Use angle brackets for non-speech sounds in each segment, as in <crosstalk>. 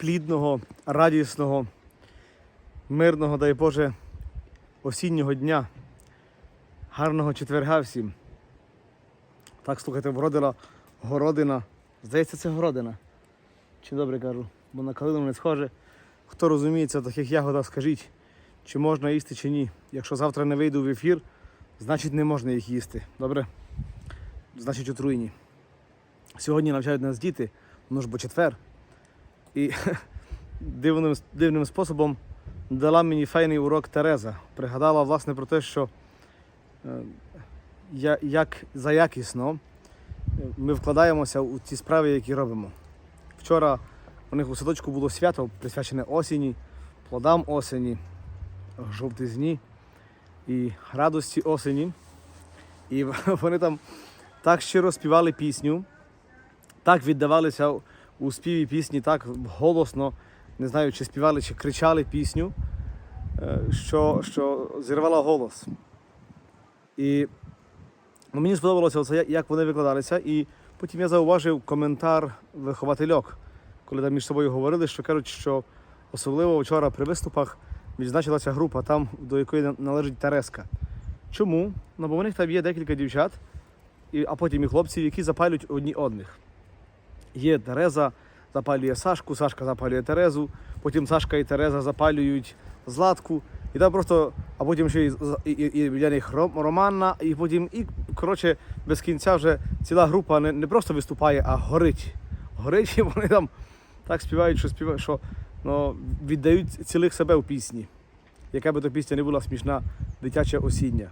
плідного, радісного, мирного, дай Боже, осіннього дня, гарного четверга всім. Так, слухайте, вродила городина. Здається, це городина. Чи добре кажу, бо на калину не схоже. Хто розуміється в таких ягодах, скажіть, чи можна їсти, чи ні. Якщо завтра не вийду в ефір, значить не можна їх їсти. Добре? Значить, отруєні. Сьогодні навчають нас діти, ну ж бо четвер. І <laughs> дивним, дивним способом дала мені файний урок Тереза. Пригадала власне про те, що е, я, як за якісно ми вкладаємося у ті справи, які робимо. Вчора у них у садочку було свято, присвячене осені, плодам осені, жовтизні і радості осені. І <laughs> вони там так щиро співали пісню, так віддавалися у співі пісні, так голосно, не знаю, чи співали, чи кричали пісню, е, що, що зірвала голос. І ну, мені сподобалося, оце, як- вони викладалися, і потім я зауважив коментар виховательок, коли там між собою говорили, що кажуть, що особливо вчора при виступах відзначилася група, там, до якої належить Тереска. Чому? Ну, бо у них там є декілька дівчат, а потім і хлопців, які запалюють одні одних. Є Тереза, запалює Сашку, Сашка запалює Терезу, потім Сашка і Тереза запалюють Златку, і там просто, а потім ще і, і, і, біля них Романна, і потім, і коротше, без кінця вже ціла група не, не просто виступає, а горить. Горить, <laughs> і вони там так співають, що співають, що ну, віддають цілих себе в пісні. Яка би то пісня не була смішна, дитяча осіння.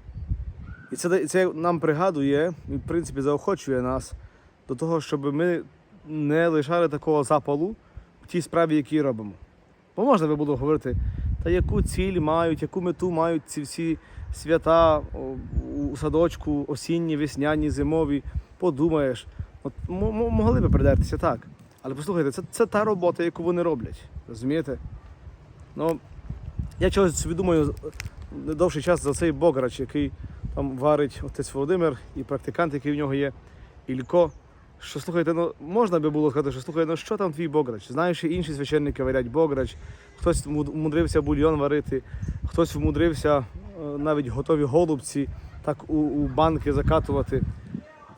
І це, це нам пригадує і, в принципі, заохочує нас до того, щоб ми не лишали такого запалу в тій справі, які робимо. Бо можна би було говорити, та яку ціль мають, яку мету мають ці всі свята у садочку, осінні, весняні, зимові. Подумаєш, от могли би придертися так. Але послухайте, це, це та робота, яку вони роблять. Розумієте? Ну, я чогось собі думаю довший час за цей бограч, який там варить отець Володимир і практикант, який в нього є, Ілько. Що слухайте, ну можна би було сказати, що слухай, ну що там твій бограч? Знаєш, інші священники варять бограч, хтось вмуд- вмудрився бульйон варити, хтось вмудрився е, навіть готові голубці так у, у банки закатувати.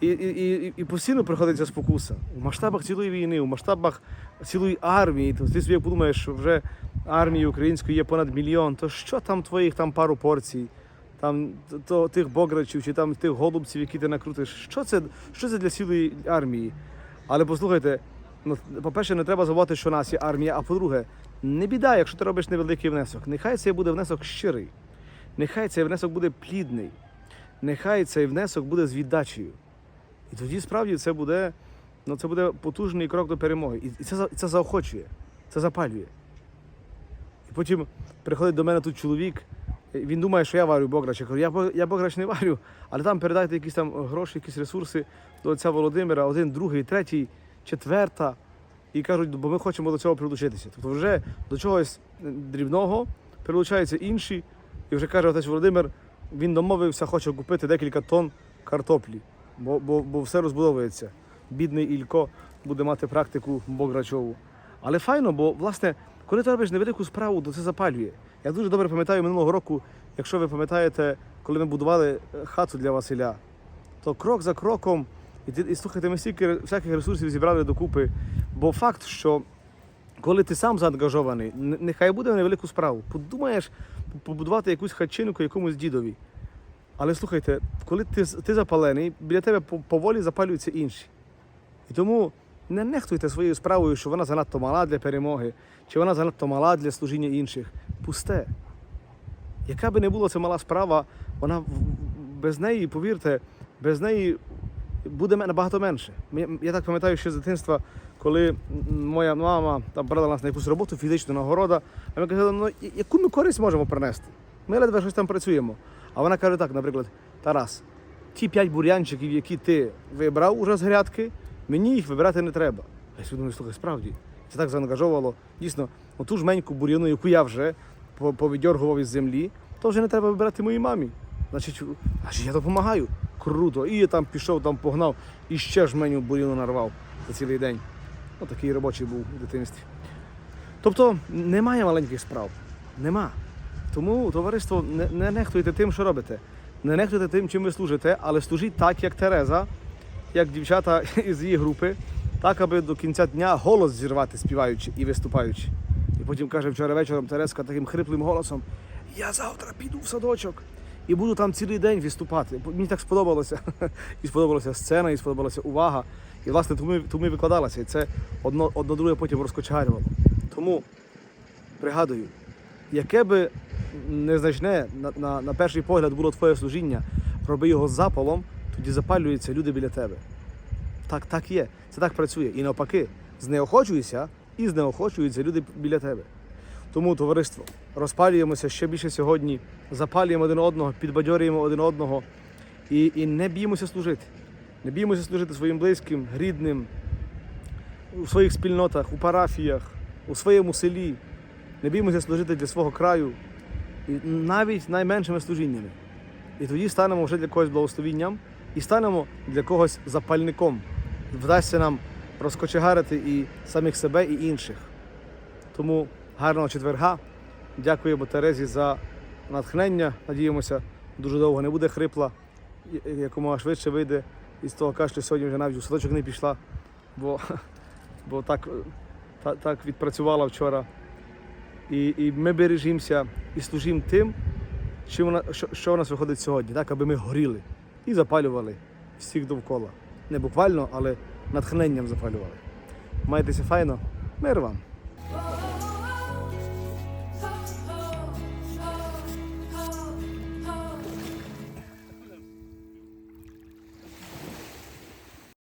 І, і, і, і постійно приходиться спокуса. У масштабах цілої війни, у масштабах цілої армії. То ти собі подумаєш, що вже армії української є понад мільйон, то що там твоїх там пару порцій, там то, тих бограчів чи там тих голубців, які ти накрутиш? Що це, що це для цілої армії? Але послухайте, ну, по-перше, не треба забувати, що у нас є армія, а по-друге, не біда, якщо ти робиш невеликий внесок. Нехай це буде внесок щирий, нехай цей внесок буде плідний, нехай цей внесок буде з віддачею. І тоді справді це буде, ну, це буде потужний крок до перемоги. І це, це заохочує, це запалює. І потім приходить до мене тут чоловік, він думає, що я варю бограч. Я кажу, я, я бограч не варю, але там передайте якісь там гроші, якісь ресурси до отця Володимира, один, другий, третій, четверта. І кажуть, бо ми хочемо до цього прилучитися. Тобто вже до чогось дрібного прилучаються інші, і вже каже отець Володимир, він домовився, хоче купити декілька тонн картоплі, бо, бо, бо все розбудовується. Бідний Ілько буде мати практику Бограчову. Але файно, бо власне, коли ти робиш невелику справу, то це запалює. Я дуже добре пам'ятаю минулого року, якщо ви пам'ятаєте, коли ми будували е, хату для Василя, то крок за кроком, і, і слухайте, ми стільки всяких ресурсів зібрали докупи. Бо факт, що коли ти сам заангажований, нехай буде невелику справу. Подумаєш побудувати якусь хатчинку якомусь дідові. Але слухайте, коли ти, ти запалений, біля тебе поволі запалюються інші. І тому не нехтуйте своєю справою, що вона занадто мала для перемоги, чи вона занадто мала для служіння інших. Пусте. Яка би не була це мала справа, вона без неї, повірте, без неї буде набагато менше. Я так пам'ятаю ще з дитинства, коли моя мама там брала нас на якусь роботу, фізичну нагорода, а ми казали, ну яку ми користь можемо принести? Ми ледве щось там працюємо. А вона каже так, наприклад, Тарас, ті п'ять бур'янчиків, які ти вибрав уже з грядки, мені їх вибирати не треба. А Я собі думаю, слухай, справді, це так заангажовувало. Дійсно, оту жменьку бур'яну, яку я вже по- повидьоргував із землі, то вже не треба вибирати моїй мамі. Значить, значить я допомагаю. Круто. І я там пішов, там погнав, і ще жменю бур'яну нарвав за цілий день. Ну, такий робочий був у дитинстві. Тобто немає маленьких справ. Нема. Тому, товариство, не, не нехтуйте тим, що робите. Не нехтуйте тим, чим ви служите, але служіть так, як Тереза, як дівчата <laughs> із її групи, так, аби до кінця дня голос зірвати, співаючи і виступаючи. І потім каже вчора вечором Терезка таким хриплим голосом: Я завтра піду в садочок і буду там цілий день виступати. Мені так сподобалося. <laughs> І сподобалася сцена, і сподобалася увага. І власне тому, тому і викладалася. І це одно, одно друге потім розкочегарювало. Тому пригадую, яке би незначне на, на, на перший погляд було твоє служіння, роби його запалом, тоді запалюються люди біля тебе. Так, так є. Це так працює. І навпаки, знеохочуюся і знеохочуються люди біля тебе. Тому, товариство, розпалюємося ще більше сьогодні, запалюємо один одного, підбадьорюємо один одного і, і не біймося служити. Не біймося служити своїм близьким, рідним, у своїх спільнотах, у парафіях, у своєму селі. Не біймося служити для свого краю, і навіть найменшими служіннями. І тоді станемо вже для когось благословінням і станемо для когось запальником. Вдасться нам розкочегарити і самих себе, і інших. Тому гарного четверга. Дякуємо Терезі за натхнення. Надіємося, дуже довго не буде хрипла, якомога швидше вийде із того кашлю сьогодні вже навіть у садочок не пішла, бо, <laughs> бо так, так, так відпрацювала вчора. І, і ми бережімося і служимо тим, вона, що, що у нас виходить сьогодні, так, аби ми горіли і запалювали всіх довкола. Не буквально, але натхненням запалювали. Майтеся файно, мир вам!